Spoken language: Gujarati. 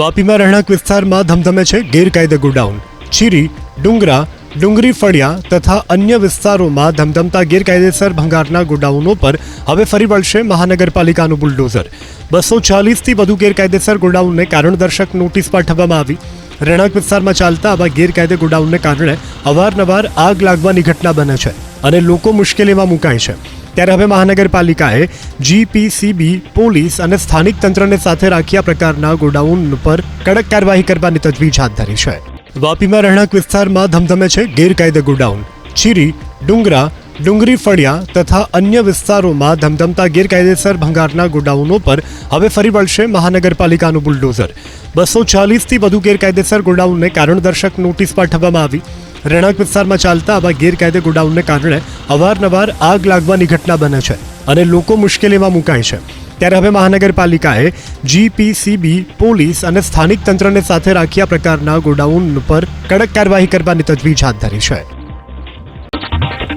વાપીમાં રહેણાંક વિસ્તારમાં ધમધમે છે ગેરકાયદે ગોડાઉન. ચીરી ડુંગરા, ડુંગરી, ફળિયા તથા અન્ય વિસ્તારોમાં ધમધમતા ગેરકાયદેસર ભંગારના ગોડાઉનો પર હવે ફરી વળશે મહાનગરપાલિકાનું બુલડોઝર. બસો ચાલીસથી વધુ ગેરકાયદેસર ગોડાઉનને કારણદર્શક નોટિસ પાઠવવામાં આવી. રહેણાંક વિસ્તારમાં ચાલતા આવા ગેરકાયદે ગોડાઉનને કારણે અવારનવાર આગ લાગવાની ઘટના બને છે અને લોકો મુશ્કેલીમાં મુકાય છે. ત્યારે હવે મહાનગરપાલિકાએ જીપીસીબી પોલીસ અને સ્થાનિક તંત્રને સાથે રાખી આ પ્રકારના ગોડાઉન પર કડક કાર્યવાહી કરવાની તજવીજ હાથ ધરી છે. વાપીમાં રહેણાંક વિસ્તારમાં ધમધમે છે ગેરકાયદે ગોડાઉન. ચીરી ડુંગરા, ડુંગરી ફળિયા તથા અન્ય વિસ્તારોમાં ધમધમતા ગેરકાયદેસર ભંગારના ગોડાઉનો પર હવે ફરી વળશે મહાનગરપાલિકાનું બુલડોઝર. બસો ચાલીસથી વધુ ગેરકાયદેસર ગોડાઉનને કારણદર્શક નોટિસ પાઠવવામાં આવી. રહેણાંક વિસ્તારમાં ચાલતા આવા ગેરકાયદે ગોડાઉનને કારણે અવારનવાર આગ લાગવાની ઘટના બને છે અને લોકો મુશ્કેલીમાં મુકાય છે. ત્યારે હવે મહાનગરપાલિકાએ જીપીસીબી પોલીસ અને સ્થાનિક તંત્રને સાથે રાખી આ પ્રકારના ગોડાઉન પર કડક કાર્યવાહી કરવાની તજવીજ હાથ ધરી છે.